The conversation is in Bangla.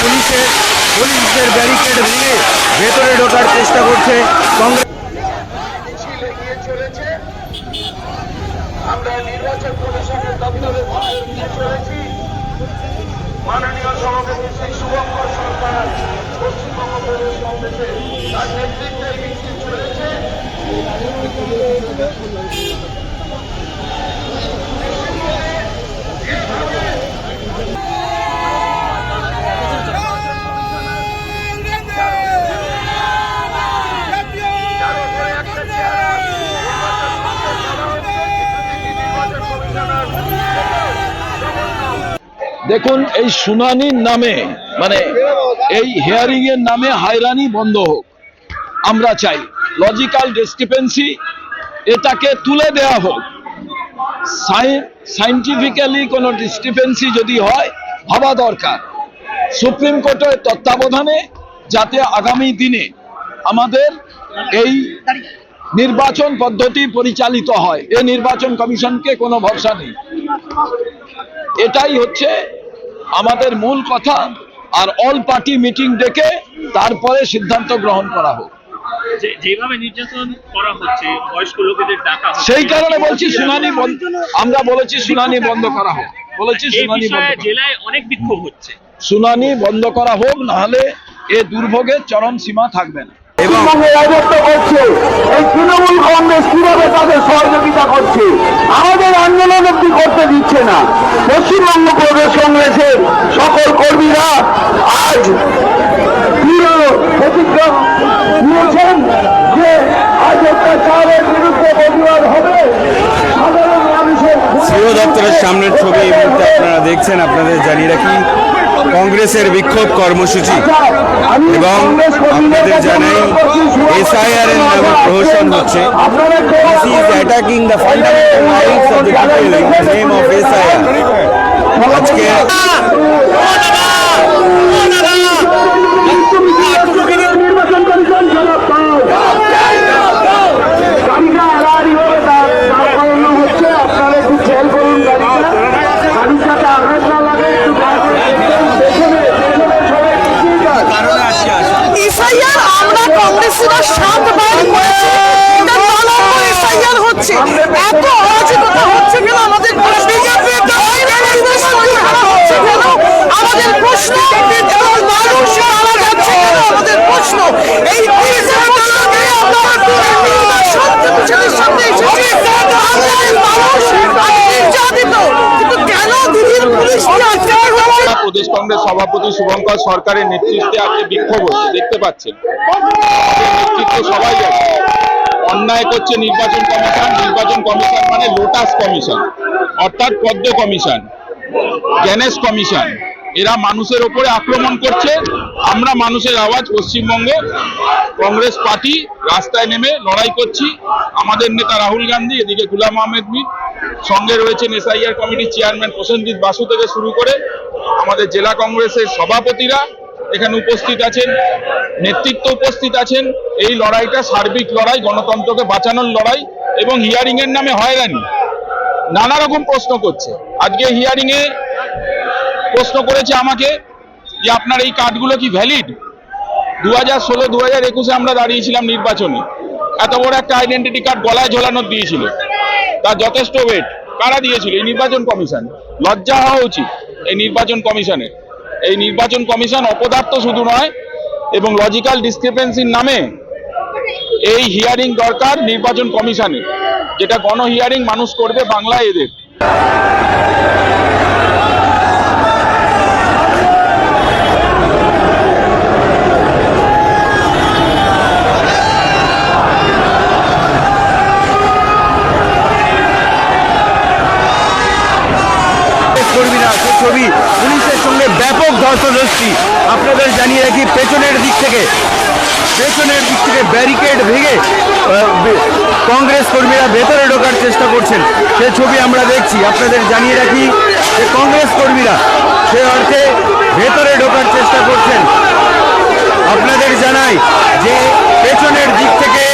পুলিশের পুলিশের ব্যারিকেড ভেঙে ভেতরে ঢোকার চেষ্টা করছে কংগ্রেস। আমরা নির্বাচন চলেছি। চলেছে তার উপরে একটা চেহারা নির্বাচন করতে বলা হচ্ছে কিন্তু নির্বাচন কমিশনার দেখুন, এই শুনানির নামে মানে এই হিয়ারিং এর নামে হয়রানি বন্ধ হোক। আমরা চাই লজিক্যাল ডিসক্রিপেন্সি এটাকে তুলে দেওয়া হোক। সাইন্টিফিক্যালি কোনো ডিসক্রিপেন্সি যদি হয়, ভাবা দরকার। সুপ্রিম কোর্টের তত্ত্বাবধানে যাতে আগামী দিনে আমাদের এই নির্বাচন পদ্ধতি পরিচালিত হয়। এ নির্বাচন কমিশনকে কোনো ভরসা নেই। এটাই হচ্ছে আমাদের মূল কথা আর অল পার্টি মিটিং ডেকে তারপরে সিদ্ধান্ত গ্রহণ করা হোক। যেভাবে নির্যাতন করা হচ্ছে বয়স্ক লোকেদের ডাকা সেই কারণে বলছি শুনানি বন্ধ আমরা বলেছি শুনানি বন্ধ করা হোক। বলেছি শুনানি জেলায় অনেক বিক্ষোভ হচ্ছে। শুনানি বন্ধ করা হোক নাহলে এ দুর্ভোগের চরম সীমা থাকবে না। পশ্চিমবঙ্গে রাজত্ব করছে। এই তৃণমূল কংগ্রেস কীভাবে তাদের সহযোগিতা করছে? আমাদের আন্দোলন অব্দি করতে দিচ্ছে না। পশ্চিমবঙ্গ প্রদেশ কংগ্রেসের সকল কর্মীরা আজ প্রতিজ্ঞা নিয়েছেন যে আজ অত্যাচারের বিরুদ্ধে প্রতিবাদ হবে। সাধারণ মানুষের সিও দপ্তরের সামনের ছবি এই মুহূর্তে আপনারা দেখছেন আপনাদের জানিয়ে রাখি কংগ্রেসের বিক্ষোভ কর্মসূচি এবং আপনাদের জানাই এসআইআর এর নামে প্রহসন হচ্ছে is attacking the fundamental rights of the people in the name of SIR. আজকে নির্বাচন কমিশন জবাব গাড়িটা এলারি হয়ে তার তার কারণ হচ্ছে আপনারা একটু খেয়াল করুন গাড়িটা গাড়ির সাথে আঘাত না লাগে একটু পেছনে পেছনে সবাই পিছিয়ে যান এসআইআর আমরা কংগ্রেসীরা সাতবার করেছি। এটা হচ্ছে। এত অরাজকতা হচ্ছে কেন আমাদের প্রশ্ন হচ্ছে কেন আমাদের প্রশ্ন এবং মানুষ মারা যাচ্ছে কেন আমাদের প্রশ্ন এই তিরিশে আপনারা সত্যি পিছনের সামনে এসেছে বাংলার মানুষ আজ নির্যাতিত কিন্তু কেন দিদির পুলিশ আজকে হচ্ছে প্রদেশ কংগ্রেস সভাপতি শুভঙ্কর সরকারের নেতৃত্বে আজকে বিক্ষোভ হচ্ছে, দেখতে পাচ্ছেন। নেতৃত্ব সবাই আছে অন্যায় করছে নির্বাচন কমিশন নির্বাচন কমিশন মানে লোটাস কমিশন, অর্থাৎ পদ্ম কমিশন গ্যানেশ কমিশন। এরা মানুষের ওপরে আক্রমণ করছে। আমরা মানুষের আওয়াজ পশ্চিমবঙ্গ, কংগ্রেস পার্টি রাস্তায় নেমে লড়াই করছি। আমাদের নেতা রাহুল গান্ধী, এদিকে গুলাম আহমেদ মির, সঙ্গে রয়েছেন এসআইআর কমিটির চেয়ারম্যান প্রসেনজিৎ বাসু থেকে শুরু করে আমাদের জেলা কংগ্রেসের সভাপতিরা এখানে উপস্থিত আছেন, নেতৃত্ব উপস্থিত আছেন। এই লড়াইটা সার্বিক লড়াই, গণতন্ত্রকে বাঁচানোর লড়াই এবং হিয়ারিং এর নামে হয়রানি। নানা রকম প্রশ্ন করছে। আজকে হিয়ারিং এ প্রশ্ন করেছে আমাকে যে আপনার এই কার্ডগুলো কি ভ্যালিড দু হাজার ষোলো দু হাজার একুশে আমরা দাঁড়িয়েছিলাম নির্বাচনে। এত বড় একটা আইডেন্টিটি কার্ড গলায় ঝোলানো দিয়েছিল। তার যথেষ্ট ওয়েট কারা দিয়েছিল? এই নির্বাচন কমিশন। লজ্জা হওয়া উচিত। এই নির্বাচন কমিশনে। এই নির্বাচন কমিশন অপদার্থ শুধু নয়, এবং লজিক্যাল ডিসক্রিপেন্সির নামে এই হিয়ারিং দরকার নির্বাচন কমিশনে যেটা গণ হিয়ারিং মানুষ করবে বাংলায় এদের। ছবি। পুলিশের সঙ্গে ব্যাপক ধস্তাধস্তি। আপনাদের জানিয়ে রাখি, পেছনের দিক থেকে, পেছনের দিক থেকে ব্যারিকেড ভেঙে কংগ্রেস কর্মীরা ভেতরে ঢোকার চেষ্টা করছেন। সে ছবি আমরা দেখছি। আপনাদের জানিয়ে রাখি যে কংগ্রেস কর্মীরা সে অর্থে ভেতরে ঢোকার চেষ্টা করছেন। আপনাদের জানাই যে পেছনের দিক থেকে